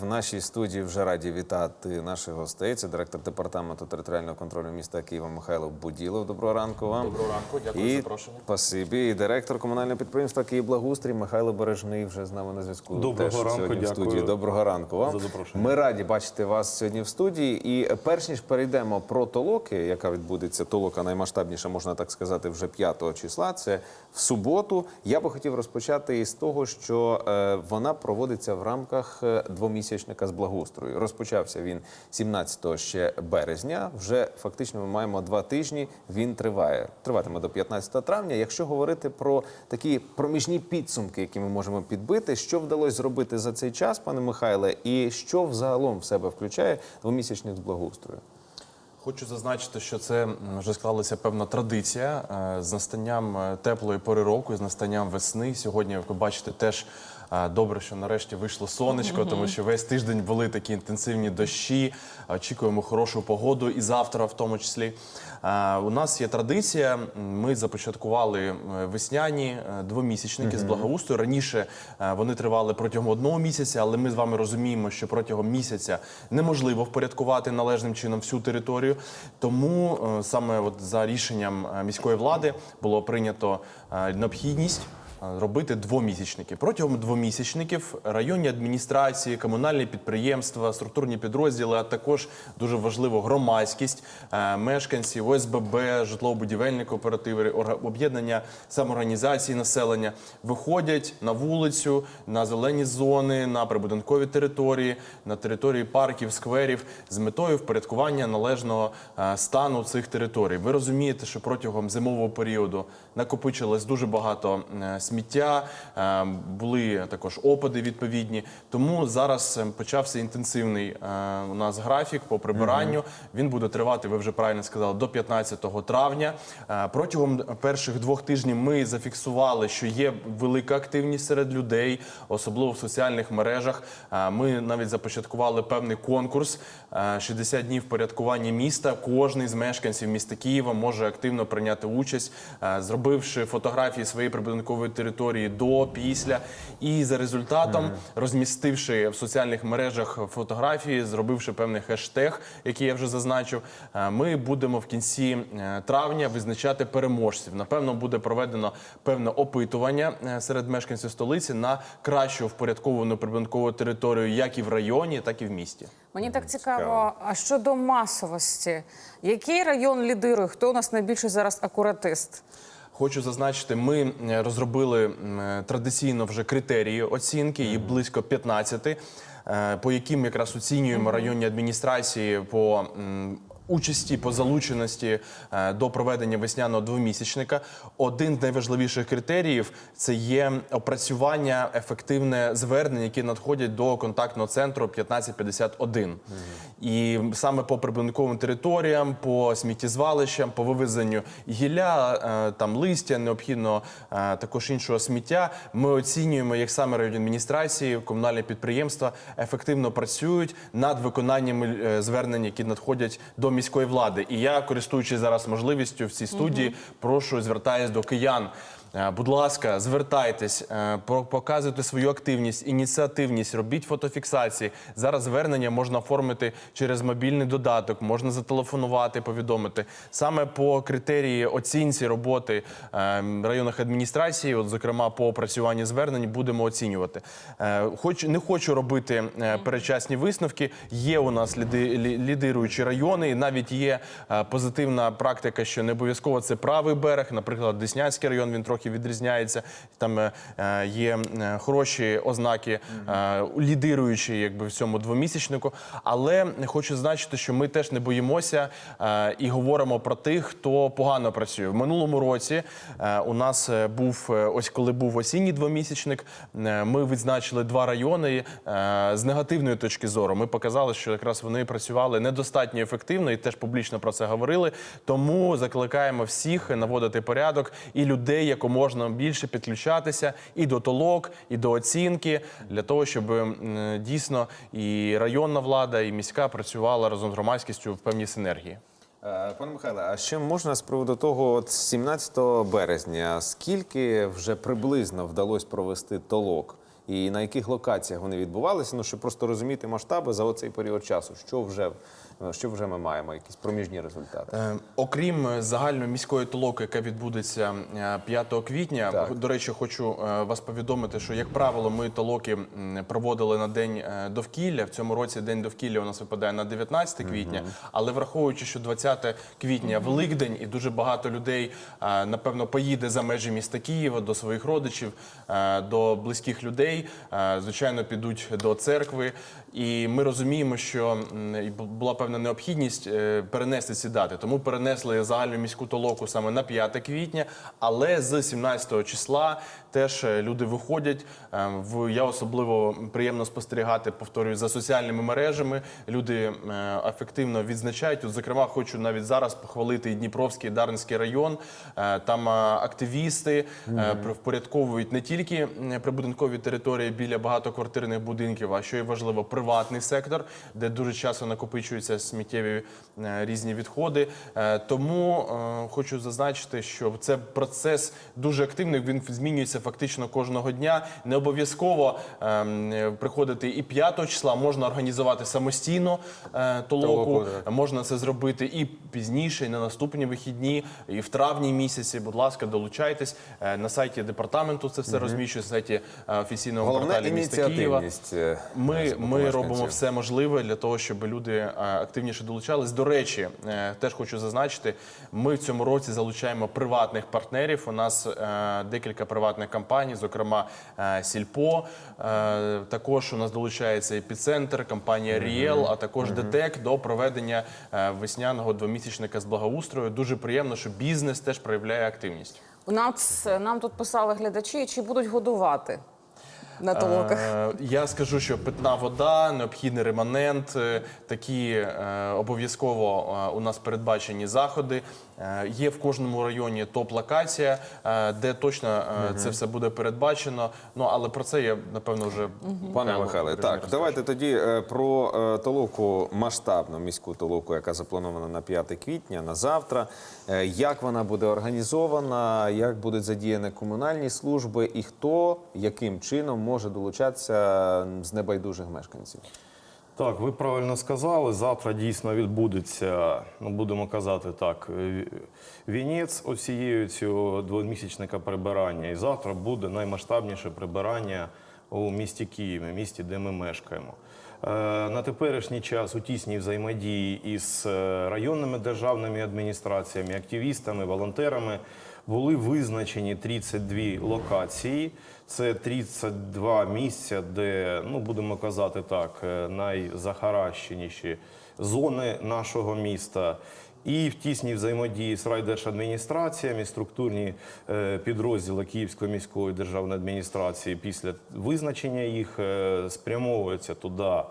в нашій студії вже раді вітати наших гостей. Це директор департаменту територіального контролю міста Києва Михайло Буділов. Доброго ранку вам. Доброго ранку, дякую і, за запрошення. Спасибі. І директор комунального підприємства Київблагоустрій Михайло Бережний вже з нами на зв'язку. Доброго Теж ранку, сьогодні в студії. Доброго ранку вам. за запрошення. Ми раді бачити вас сьогодні в студії. І перш ніж перейдемо про толоки, яка відбудеться толока наймасштабніша, можна так сказати, вже 5 числа. Це в суботу. Я би хотів розпочати із того, що е, вона проводиться в рамках е, двомісячника з благоустрою. Розпочався він 17 ще березня. Вже фактично ми маємо два тижні. Він триває. Триватиме до 15 травня. Якщо говорити про такі проміжні підсумки, які ми можемо підбити, що вдалося зробити за цей час, пане Михайле, і що взагалом в себе включає двомісячник з благоустрою? Хочу зазначити, що це вже склалася певна традиція е, з настанням е, теплої пори року, з настанням весни. Сьогодні, як ви бачите, теж добре, що нарешті вийшло сонечко, тому що весь тиждень були такі інтенсивні дощі. Очікуємо хорошу погоду і завтра, в тому числі. У нас є традиція. Ми започаткували е, весняні е, двомісячники з благоустрою. Раніше е, вони тривали протягом одного місяця, але ми з вами розуміємо, що протягом місяця неможливо впорядкувати належним чином всю територію. Тому саме от за рішенням міської влади було прийнято необхідність. Е, Робити двомісячники протягом двомісячників районні адміністрації, комунальні підприємства, структурні підрозділи, а також дуже важливо громадськість, е, мешканці, ОСББ, житлово-будівельні кооперативи, об'єднання самоорганізації населення виходять на вулицю, на зелені зони, на прибудинкові території, на території парків, скверів з метою впорядкування належного е, стану цих територій. Ви розумієте, що протягом зимового періоду накопичилось дуже багато е, сміття, е, були також опади відповідні. Тому зараз е, почався інтенсивний е, у нас графік по прибиранню. Він буде тривати, ви вже правильно сказали, до 15 травня. Протягом перших двох тижнів ми зафіксували, що є велика активність серед людей, особливо в соціальних мережах. Ми навіть започаткували певний конкурс е, 60 днів порядкування міста. Кожний з мешканців міста Києва може активно прийняти участь, зробивши фотографії своєї прибудинкової території до, після. І за результатом, розмістивши в соціальних мережах фотографії, зробивши певний хештег, який я вже зазначив, е, ми будемо в кінці е, травня визначати переможців. Напевно, буде проведено певне опитування е, серед мешканців столиці на кращу впорядковану прибудинкову територію, як і в районі, так і в місті. Мені так цікаво, цікаво. а щодо масовості, який район лідирує? Хто у нас найбільший зараз акуратист? Хочу зазначити, ми е, розробили е, традиційно вже критерії оцінки, їх близько 15, е, по яким якраз оцінюємо районні адміністрації по. Участі по залученості е, до проведення весняного двомісячника один з найважливіших критеріїв це є опрацювання ефективне звернень, які надходять до контактного центру 1551. І саме по прибудинковим територіям, по сміттєзвалищам, по вивезенню гілля, е, там листя, необхідно е, також іншого сміття. Ми оцінюємо, як саме районні комунальні підприємства ефективно працюють над виконанням звернень, які надходять до міської влади. І я, користуючись зараз можливістю в цій студії, прошу звертаюсь до киян. Е, Будь ласка, звертайтесь, е, показуйте свою активність, ініціативність, робіть фотофіксації. Зараз звернення можна оформити через мобільний додаток, можна зателефонувати, повідомити. Саме по критерії оцінці роботи е, районних адміністрацій, от зокрема по опрацюванні звернень, будемо оцінювати. Хоч не хочу робити передчасні висновки. Є у нас ліди- лідируючі райони, і навіть є позитивна практика, що не обов'язково це правий берег. Наприклад, Деснянський район він трохи відрізняється. Там е, е, є е, хороші ознаки, лідируючі, якби в цьому двомісячнику. Але хочу зазначити, що ми теж не боїмося і говоримо про тих, хто погано працює. В минулому році у нас був ось коли був осінній двомісячник. Ми відзначили два райони з негативної точки зору. Ми показали, що якраз вони працювали недостатньо ефективно і теж публічно про це говорили. Тому закликаємо всіх наводити порядок і людей, якому можна більше підключатися і до толок, і до оцінки для того, щоб дійсно і районна влада, і міська працювала разом з громадськістю в певній синергії. Е, Пане Михайле, а ще можна з приводу того, от 17 березня, скільки вже приблизно вдалося провести толок? І на яких локаціях вони відбувалися. Ну щоб просто розуміти масштаби за оцей період часу, що вже що вже ми маємо, якісь проміжні результати. Е, Окрім е, загальної міської толоки, яка відбудеться е, 5 квітня, Так. до речі, хочу е, вас повідомити, що як правило, ми толоки проводили на день е, довкілля. В цьому році день довкілля у нас випадає на 19 квітня. Але враховуючи, що 20 квітня Великдень, і дуже багато людей е, напевно поїде за межі міста Києва до своїх родичів, е, до близьких людей. Е, Звичайно, підуть до церкви. І ми розуміємо, що була певна необхідність е, перенести ці дати. Тому перенесли загальну міську толоку саме на 5 квітня. Але з 17 числа теж е, люди виходять. Е, В я особливо приємно спостерігати, повторюю, за соціальними мережами. Люди е, ефективно відзначають. От, зокрема, хочу навіть зараз похвалити і Дніпровський і Дарницький район. Там активісти впорядковують не тільки прибудинкові території біля багатоквартирних будинків, а що і важливо, приватний сектор, де дуже часто накопичуються сміттєві е, різні відходи. Е, Тому е, хочу зазначити, що це процес дуже активний. Він змінюється фактично кожного дня. Не обов'язково ем, приходити і 5 числа, можна організувати самостійно толоку. Можна це зробити і пізніше, і на наступні вихідні, і в травні місяці. Будь ласка, долучайтесь на сайті департаменту. Це все розміщує, на сайті офіційного Головне порталі міста Києва. ініціативність. Ми, боку ми робимо все можливе для того, щоб люди е, активніше долучались. До речі, е, теж хочу зазначити, ми в цьому році залучаємо приватних партнерів. У нас е, декілька приватних компаній, зокрема Сільпо. Також у нас долучається епіцентр, компанія Ріел, а також ДТЕК до проведення весняного двомісячника з благоустрою. Дуже приємно, що бізнес теж проявляє активність. У нас нам тут писали глядачі, чи будуть годувати на толоках. Е, Я скажу, що питна вода, необхідний реманент, е, такі е, обов'язково у нас передбачені заходи. Е, Є в кожному районі топ-локація, е, де точно е, це все буде передбачено. Ну але про це я напевно вже Пане Михайле, так давайте тоді про толоку масштабну міську толоку, яка запланована на 5 квітня на завтра. Як вона буде організована, як будуть задіяні комунальні служби, і хто яким чином може долучатися з небайдужих мешканців? Так, ви правильно сказали. Завтра дійсно відбудеться, ну будемо казати так, ві- вінець усієї цього двомісячника прибирання. І завтра буде наймасштабніше прибирання у місті Києві, місті, де ми мешкаємо. Е, На теперішній час у тісній взаємодії із е, районними державними адміністраціями, активістами, волонтерами були визначені 32 локації. Це 32 місця, де, ну будемо казати так, е, найзахаращеніші зони нашого міста. І в тісній взаємодії з райдержадміністраціями структурні е, підрозділи Київської міської державної адміністрації після визначення їх е, спрямовуються туди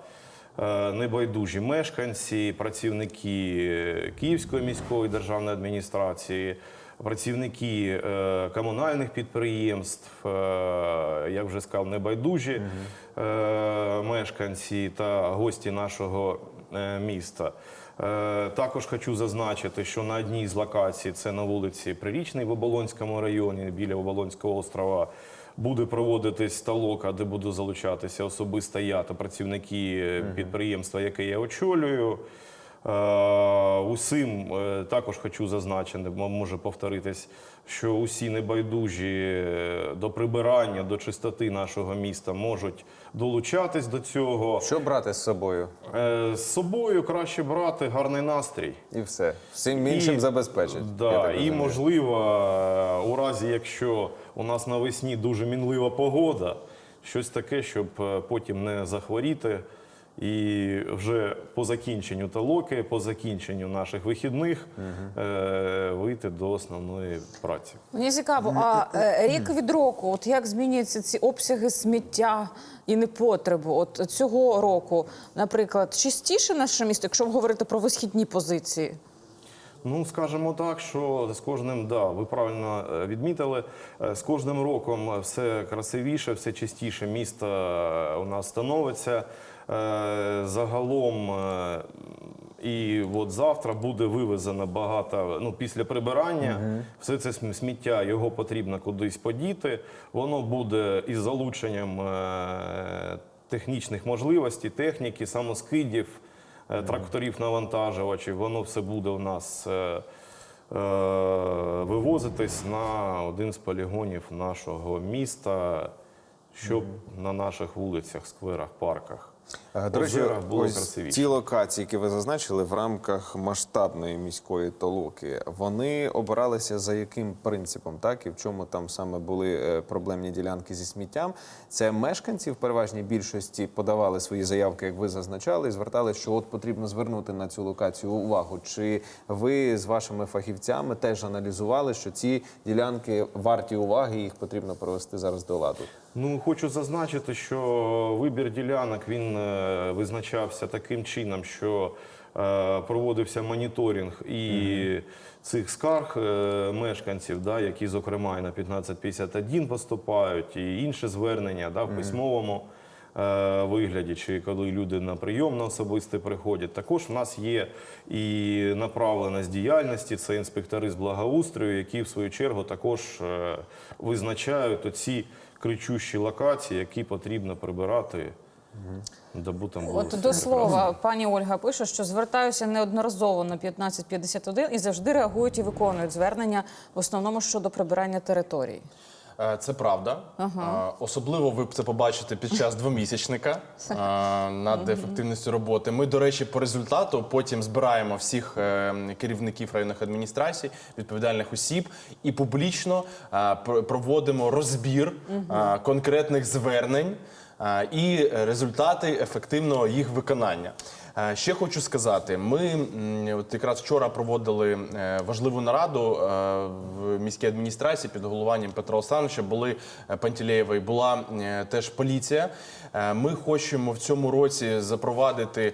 небайдужі мешканці, працівники е, Київської міської державної адміністрації, працівники е, комунальних підприємств, е, як вже сказав, небайдужі е, мешканці та гості нашого е, міста. Е, Також хочу зазначити, що на одній з локацій, це на вулиці Прирічний в Оболонському районі, біля Оболонського острова, буде проводитись толока, де буду залучатися особисто я та працівники е, підприємства, яке я очолюю. Е, Усім е, також хочу зазначити, може повторитись, що усі небайдужі до прибирання, до чистоти нашого міста можуть долучатись до цього. Що брати з собою? З собою краще брати гарний настрій. І все. Всім іншим І- забезпечить. Да, і можливо, у разі, якщо у нас навесні дуже мінлива погода, щось таке, щоб е, потім не захворіти. І вже по закінченню талоки, по закінченню наших вихідних е, вийти до основної праці. Мені цікаво, а е, рік від року, от як змінюються ці обсяги сміття і непотребу? От цього року, наприклад, частіше наше місто, якщо говорити про висхідні позиції? Ну, скажімо так, що з кожним, да, ви правильно е, відмітили, е, з кожним роком все красивіше, все частіше місто е, у нас становиться. Загалом І от завтра буде вивезено багато. Ну, після прибирання, все це см- сміття його потрібно кудись подіти. Воно буде із залученням технічних можливостей, техніки, самоскидів, тракторів, навантажувачів. Воно все буде у нас. е, е, Вивозитись на один з полігонів нашого міста, щоб на наших вулицях, скверах, парках. Е, До речі, ось красивіше. локації, які ви зазначили в рамках масштабної міської толоки, вони обиралися за яким принципом, так і в чому там саме були е, проблемні ділянки зі сміттям? Це мешканці в переважній більшості подавали свої заявки, як ви зазначали, і звертали, що от потрібно звернути на цю локацію увагу. Чи ви з вашими фахівцями теж аналізували, що ці ділянки варті уваги, і їх потрібно провести зараз до ладу? Ну, хочу зазначити, що вибір ділянок він е, визначався таким чином, що е, проводився моніторинг і цих скарг е, мешканців, да, які, зокрема, і на 1551 поступають, і інші звернення да, в письмовому е, вигляді, чи коли люди на прийом на особисте приходять. Також в нас є і направленість діяльності, це інспектори з благоустрою, які в свою чергу також е, визначають оці кричущі локації, які потрібно прибирати. Дабу От до слова, пані Ольга пише, що звертаюся неодноразово на 1551 і завжди реагують і виконують звернення в основному щодо прибирання територій. Е, Це правда. Е, Особливо ви це побачите під час двомісячника е, над ефективністю роботи. Ми, до речі, по результату потім збираємо всіх е, керівників районних адміністрацій, відповідальних осіб і публічно е, пр- проводимо розбір е, конкретних звернень і результати ефективного їх виконання. Е, Ще хочу сказати, ми от якраз вчора проводили е, важливу нараду е, в міській адміністрації під головуванням Петра Олександровича. Були Пантелеєва і була теж поліція. Ми хочемо в цьому році запровадити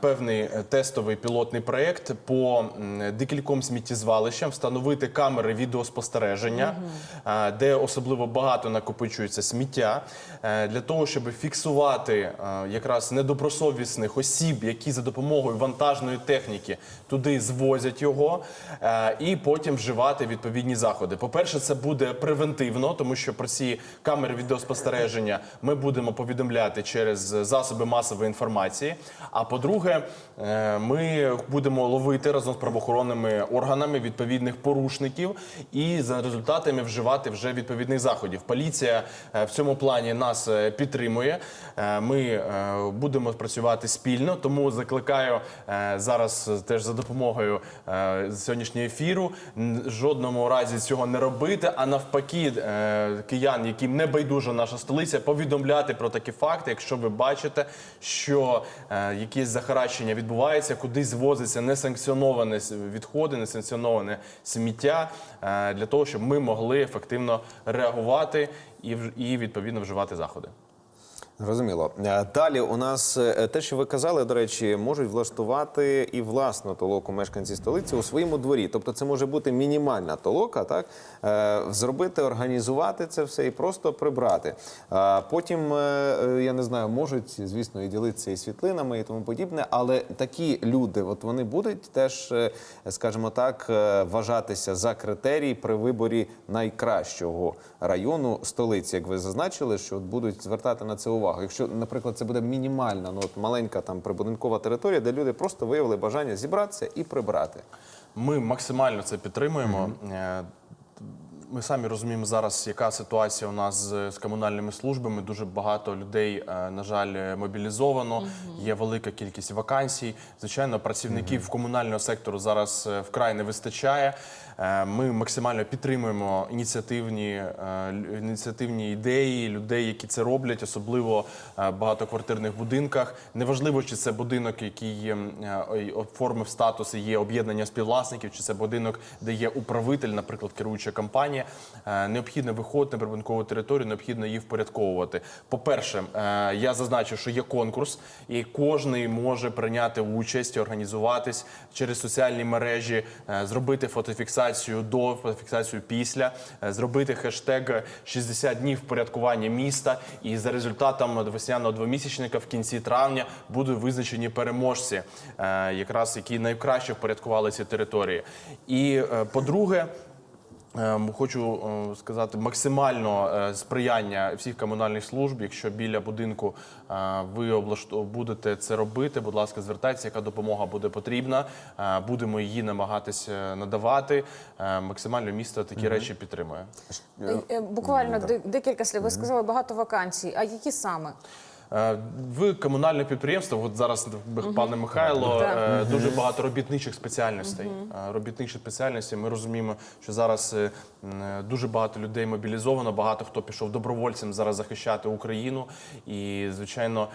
певний тестовий пілотний проєкт по декільком сміттєзвалищам, встановити камери відеоспостереження, е, де особливо багато накопичується сміття, для того, щоб фіксувати якраз недобросовісних осіб, які за допомогою вантажної техніки туди звозять його, е, і потім вживати відповідні заходи. По-перше, це буде превентивно, тому що про ці камери відеоспостереження ми будемо повідомляти через засоби масової інформації. А по-друге, е, ми будемо ловити разом з правоохоронними органами відповідних порушників і за результатами вживати вже відповідних заходів. Поліція е, в цьому плані нас підтримує. Ми будемо працювати спільно, тому закликаю е, зараз е, теж за допомогою е, сьогоднішнього ефіру жодному разі цього не робити, а навпаки, киян, яким не байдужа наша столиця, повідомляти про такі факти, якщо ви бачите, що якісь захаращення відбувається, кудись звозиться несанкціоноване відходи, несанкціоноване сміття, для того, щоб ми могли ефективно реагувати і, і відповідно вживати заходи. Зрозуміло. Е, Далі у нас е, те, що ви казали, до речі, можуть влаштувати і власну толоку мешканці столиці у своєму дворі. Тобто це може бути мінімальна толока, так Е, зробити, організувати це все і просто прибрати. Потім я не знаю, можуть, звісно, і ділитися і світлинами, і тому подібне. Але такі люди, от вони будуть теж, скажімо так, вважатися за критерій при виборі найкращого району столиці, як ви зазначили, що будуть звертати на це увагу. Якщо, наприклад, це буде мінімальна, ну от маленька там прибудинкова територія, де люди просто виявили бажання зібратися і прибрати. Ми максимально це підтримуємо. Ми самі розуміємо зараз, яка ситуація у нас з, з комунальними службами. Дуже багато людей, е, на жаль, мобілізовано. Є велика кількість вакансій. Звичайно, працівників комунального сектору зараз е, вкрай не вистачає. Е, Ми максимально підтримуємо ініціативні, ініціативні ідеї людей, які це роблять, особливо в багатоквартирних будинках. Неважливо, чи це будинок, який оформив статус і є об'єднання співвласників, чи це будинок, де є управитель, наприклад, керуюча компанія. Прибирання. Е, Необхідно виходити на прибудинкову територію, необхідно її впорядковувати. По-перше, е, я зазначив, що є конкурс, і кожен може прийняти участь, організуватись через соціальні мережі, е, зробити фотофіксацію до, фотофіксацію після, зробити хештег 60 днів впорядкування міста. І за результатом весняного двомісячника в кінці травня будуть визначені переможці, якраз які найкраще впорядкували ці території. І по-друге. Ем, Хочу е, сказати максимально е, сприяння всіх комунальних служб. Якщо біля будинку е, ви облашто- будете це робити, будь ласка, звертайтеся, яка допомога буде потрібна. Будемо її намагатися надавати. Максимально місто такі речі підтримує. Буквально декілька слів. Ви сказали багато вакансій. А які саме? Е, В комунальне підприємство, от зараз пане Михайло, е, дуже багато робітничих спеціальностей. Е, Робітничих спеціальностей. Ми розуміємо, що зараз дуже багато людей мобілізовано, багато хто пішов добровольцем зараз захищати Україну. І, звичайно,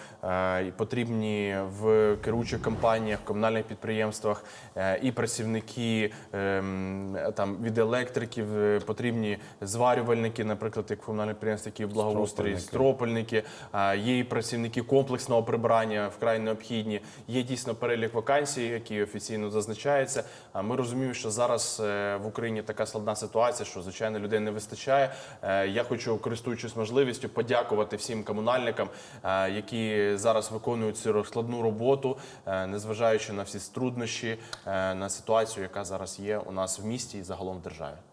потрібні в керуючих компаніях, комунальних підприємствах і працівники там від електриків, потрібні зварювальники, наприклад, як в комунальних які в благоустрій, стропольники, є і працівники комплексного прибирання вкрай необхідні. Є дійсно перелік вакансій, які офіційно зазначаються. А Ми розуміємо, що зараз е, в Україні така складна ситуація, що звичайно людей не вистачає. Е, Я хочу, користуючись можливістю, подякувати всім комунальникам, е, які зараз виконують цю складну роботу, незважаючи на всі труднощі, на ситуацію, яка зараз є у нас в місті і загалом в державі.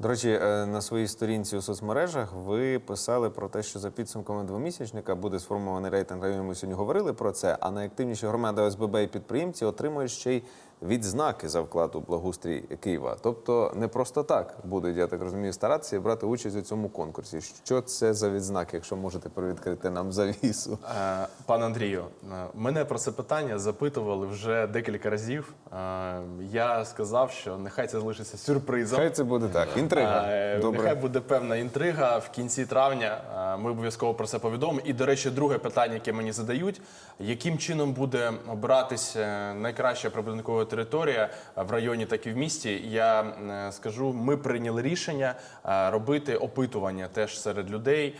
До речі, е, на своїй сторінці у соцмережах ви писали про те, що за підсумками двомісячника буде сформований рейтинг районів. Ми сьогодні говорили про це. А найактивніші громади ОСББ і підприємці отримують ще й відзнаки за вклад у благоустрій Києва. Тобто не просто так будуть, я так розумію, старатися і брати участь у цьому конкурсі. Що це за відзнаки, якщо можете привідкрити нам завісу? Е, Пане Андрію, е, мене про це питання запитували вже декілька разів. Е, Я сказав, що нехай це залишиться сюрпризом. Хай це буде так. Інтрига. Добре. Нехай буде певна інтрига в кінці травня. Ми обов'язково про це повідомимо. І, до речі, друге питання, яке мені задають: яким чином буде обиратись е, найкраща прибудинкова територія в районі, так і в місті? Я е, скажу, ми прийняли рішення робити опитування теж серед людей,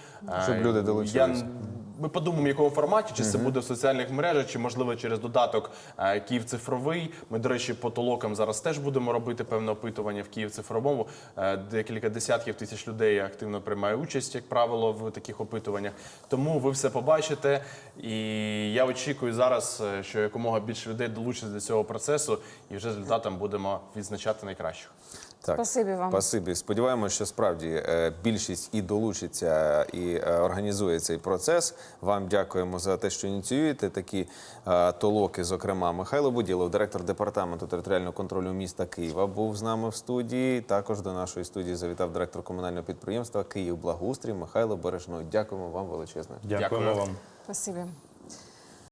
Щоб люди долучилися. Я ми подумаємо, в якому форматі, чи це буде в соціальних мережах, чи можливо через додаток е, Київ цифровий. Ми, до речі, по толокам зараз теж будемо робити певне опитування в Київ цифровому. Е, Декілька десятків тисяч людей активно приймає участь, як правило, в таких опитуваннях. Тому ви все побачите. І я очікую зараз, е, що якомога більше людей долучаться до цього процесу, і вже результатом будемо відзначати найкращих. Так. Спасибі вам. Спасибі. Сподіваємося, що справді е, більшість і долучиться, і е, організує цей процес. Вам дякуємо за те, що ініціюєте такі е, толоки. Зокрема, Михайло Буділов, директор департаменту територіального контролю міста Києва, був з нами в студії. Також до нашої студії завітав директор комунального підприємства Київ Благоустрій Михайло Бережно. Дякуємо вам величезне. Дякуємо Дякую. вам. Спасибі.